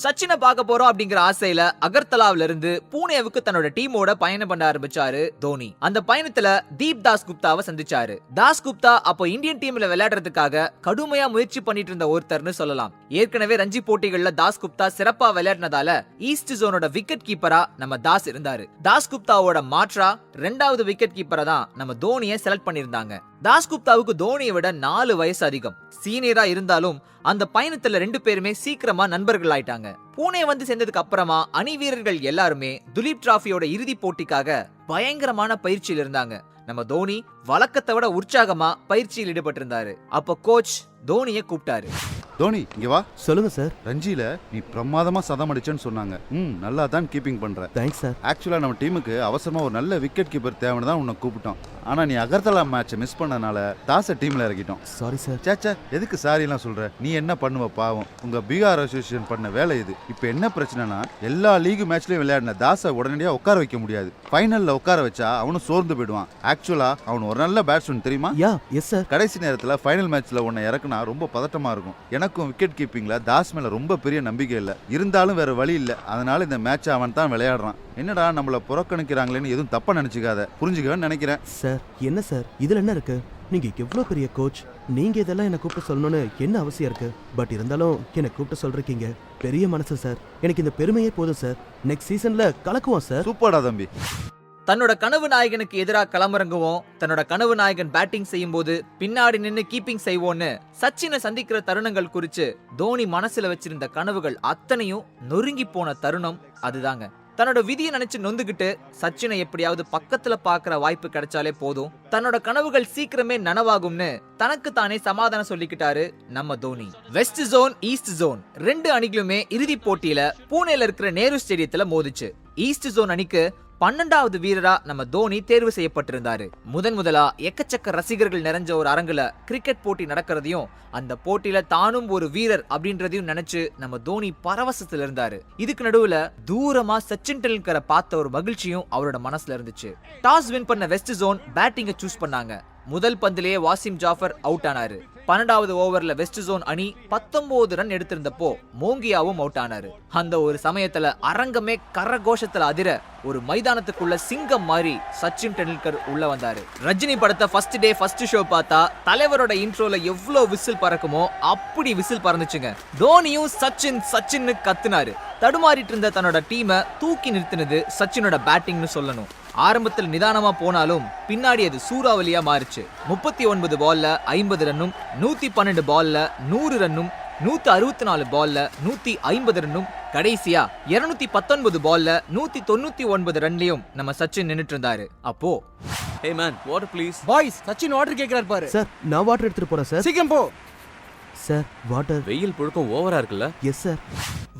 சச்சினை பார்க்க போறோம் அப்படிங்கிற ஆசையில அகர்தலாவில இருந்து பூனேவுக்கு தன்னோட டீமோட பயணம் பண்ண ஆரம்பிச்சாரு தோனி. அந்த பயணத்துல தீப் தாஸ் குப்தாவை சந்திச்சாரு. தாஸ் குப்தா அப்போ இந்தியன் டீம்ல விளையாடுறதுக்காக கடுமையா முயற்சி பண்ணிட்டு இருந்த ஒருத்தர்னு சொல்லலாம். ஏற்கனவே ரஞ்சி போட்டிகள்ல தாஸ் குப்தா சிறப்பா விளையாடினதால ஈஸ்ட் ஜோனோட விக்கெட் கீப்பரா நம்ம தாஸ் இருந்தாரு. தாஸ் குப்தாவோட மாற்றா ரெண்டாவது விக்கெட் கீப்பரை தான் நம்ம தோனியை செலக்ட் பண்ணிருந்தாங்க தாஸ் குப்தாவுக்கு தோனியை விட நாலு வயசு அதிகம். சீனியரா இருந்தாலும் அந்த பயணத்துல ரெண்டு பேருமே சீக்கிரமா நண்பர்கள் ஆயிட்டாங்க பூனே வந்து சேர்ந்ததுக்கு அப்புறமா அணி வீரர்கள் எல்லாருமே துலீப் டிராஃபியோட இறுதி போட்டிக்காக பயங்கரமான பயிற்சியில் இருந்தாங்க. நம்ம தோனி வழக்கத்தை விட உற்சாகமா பயிற்சியில் ஈடுபட்டிருந்தாரு. அப்ப கோச் தோனியை கூப்பிட்டாரு. தோனி இங்க வா. சொல்லுங்க சார். ரஞ்சியில நீ பிரமாதமா சதம் அடிச்சேன்னு சொன்னாங்க. ம் நல்லா தான் கீப்பிங் பண்ற தேங்க்ஸ் சார் ஆக்சுவலா நம்ம டீமுக்கு அவசரமா ஒரு நல்ல விக்கெட் கீப்பர் தேவைன்னு தான் உன்னை கூப்பிட்டோம். ஆனா நீ அகர்தலா மேட்சை மிஸ் பண்ணனால தாச டீம்ல இறக்கிட்டோம். சாரி சார் சேச்சா எதுக்கு சாரி எல்லாம் சொல்ற? நீ என்ன பண்ணுவ பாவம்? உங்க பீகார் அசோசியேஷன் பண்ண வேலை இது. இப்போ என்ன பிரச்சனைனா எல்லா லீக் மேட்ச்லயும் விளையாடின தாச உடனடியா உட்கார வைக்க முடியாது. ஃபைனல்ல உட்கார வச்சா அவனும் சோர்ந்து போயிடுவான். ஆக்சுவலா அவன் ஒரு நல்ல பேட்ஸ்மேன் தெரியுமா? யா எஸ் சார் கடைசி நேரத்துல ஃபைனல் மேட்ச்ல உன்னை இறக்குனா ரொம்ப பதட்டமா இருக்கும். எனக்கும் விக்கெட் கீப்பிங்ல தாஸ் மேல ரொம்ப பெரிய நம்பிக்கை இல்ல. இருந்தாலும் வேற வழி இல்ல. அதனால இந்த மேட்ச் அவன் தான் விளையாடுறான். என்னடா நம்மள புறக்கணிக்கிறாங்களேன்னு எதுவும் தப்பா நினைச்சுக்காத. புரிஞ்சுக்கவேன்னு நினைக்கிறேன். சார் என்ன சார்? இதுல என்ன இருக்கு? நீங்க எவ்வளோ பெரிய கோச் நீங்க இதெல்லாம் என்ன கூப்பிட்டு சொல்லணும்னு என்ன அவசியம் இருக்கு? பட் இருந்தாலும் என்னை கூப்பிட்டு சொல்றீங்க. பெரிய மனசு சார். எனக்கு இந்த பெருமையே போதும் சார். நெக்ஸ்ட் சீசன்ல கலக்குவோம் சார். சூப்பர்டா தம்பி. தன்னோட கனவு நாயகனுக்கு எதிராக களமிறங்குவோம். தன்னோட கனவு நாயகன் பேட்டிங் செய்யும் போது பின்னாடி நின்று கீப்பிங் செய்வோன்னு சச்சினை சந்திக்கிற தருணங்கள் குறித்து தோனி மனசுல வச்சிருந்த கனவுகள் அத்தனையும் நொறுங்கி போன தருணம் அதுதாங்க. தன்னோட விதியை நினைச்சு நொந்துகிட்டு சச்சினை எப்படியாவது பக்கத்துல பாக்குற வாய்ப்பு கிடைச்சாலே போதும். தன்னோட கனவுகள் சீக்கிரமே நனவாகும்னு தனக்கு தானே சமாதானம் சொல்லிக்கிட்டாரு நம்ம Dhoni. West zone east zone ரெண்டு அணிகளுமே இறுதி போட்டியில பூனேல இருக்கிற நேரு ஸ்டேடியத்துல மோதிச்சு. ஈஸ்ட் ஜோன் அணிக்கு பன்னெண்டாவது வீரரா நம்ம தோனி தேர்வு செய்யப்பட்டிருந்தாரு. முதன் முதலா எக்கச்சக்க ரசிகர்கள் நிறைஞ்ச ஒரு அரங்குல கிரிக்கெட் போட்டி நடக்கிறதையும் அந்த போட்டியில தானும் ஒரு வீரர் அப்படின்றதையும் நினைச்சு நம்ம தோனி பரவசத்துல இருந்தாரு. இதுக்கு நடுவுல தூரமா சச்சின் டெண்டுல்கரை பார்த்த ஒரு மகிழ்ச்சியும் அவரோட மனசுல இருந்துச்சு. டாஸ் வின் பண்ண வெஸ்ட் ஜோன் பேட்டிங்கை சூஸ் பண்ணாங்க. முதல் பந்திலேயே வாசிம் ஜாஃபர் அவுட் ஆனாரு. பன்னெண்டாவது ஓவர்ல வெஸ்ட் ஜோன் அணி பத்தொன்பது ரன் எடுத்திருந்தப்போ மோங்கியாவும் அவுட் ஆனாரு. அந்த ஒரு சமயத்துல அரங்கமே கரகோஷத்துல அதிர ஒரு மைதானத்துக்குள்ள சிங்கம் மாதிரி சச்சின் டெண்டுல்கர் உள்ள வந்தாரு. ரஜினி படத்தை ஃபர்ஸ்ட் டே ஃபர்ஸ்ட் ஷோ பார்த்தா தலைவரோட இன்ட்ரோல எவ்வளவு விசில் பறக்குமோ அப்படி விசில் பறந்துச்சுங்க. தோனியும் சச்சின் சச்சின்னு கத்துனாரு. தடுமாறிட்டு இருந்த தன்னோட டீமை தூக்கி நிறுத்தினது சச்சினோட பேட்டிங்னு சொல்லணும். ஆரம்பத்தில் நிதானமா போனாலும் பின்னாடி அது சூறாவளியா மாறுச்சு. முப்பத்தி ஒன்பது பால்ல ஐம்பது ரன்னும் நூத்தி பன்னெண்டு பால்ல நூறு ரன்னும் நூத்தி அறுபத்தி நாலு பால்ல நூத்தி ஐம்பது ரன்னும் கடைசியா இருநூத்தி பத்தொன்பது பால்ல நூத்தி தொண்ணூத்தி ஒன்பது ரன்லயும் நம்ம சச்சின் நின்னுட்டு இருந்தாரு அப்போ hey man water please boys Sachin water கேக்குறாரு பாரு. சார் நான் வாட்டர் எடுத்துட்டு போறேன் சார் சீக்கிரம் போ. சார் வாட்டர் வெயில் புழுக்கம் ஓவரா இருக்குல்ல? எஸ் சார்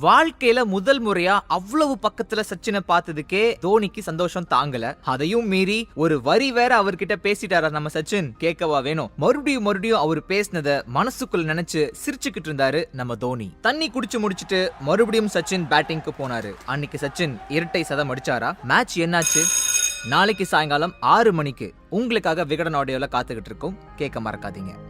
வாழ்க்கையில முதல் முறையா அவ்வளவு பக்கத்துல சச்சினை பார்த்ததுக்கே தோனிக்கு சந்தோஷம் தாங்கல. அதையும் மீறி ஒரு வரி வேற அவர்கிட்ட பேசிட்டாரா நம்ம சச்சின்? கேட்கவா வேணும். மறுபடியும் மறுபடியும் அவர் பேசினத மனசுக்குள்ள நினைச்சு சிரிச்சுக்கிட்டு இருந்தாரு நம்ம தோனி. தண்ணி குடிச்சு முடிச்சிட்டு மறுபடியும் சச்சின் பேட்டிங்க்கு போனாரு. அன்னைக்கு சச்சின் இரட்டை சதம் அடிச்சாரா? மேட்ச் என்னாச்சு? நாளைக்கு சாயங்காலம் ஆறு மணிக்கு உங்களுக்காக விகடன் ஆடியோல காத்துக்கிட்டு இருக்கோம். கேட்க மறக்காதீங்க.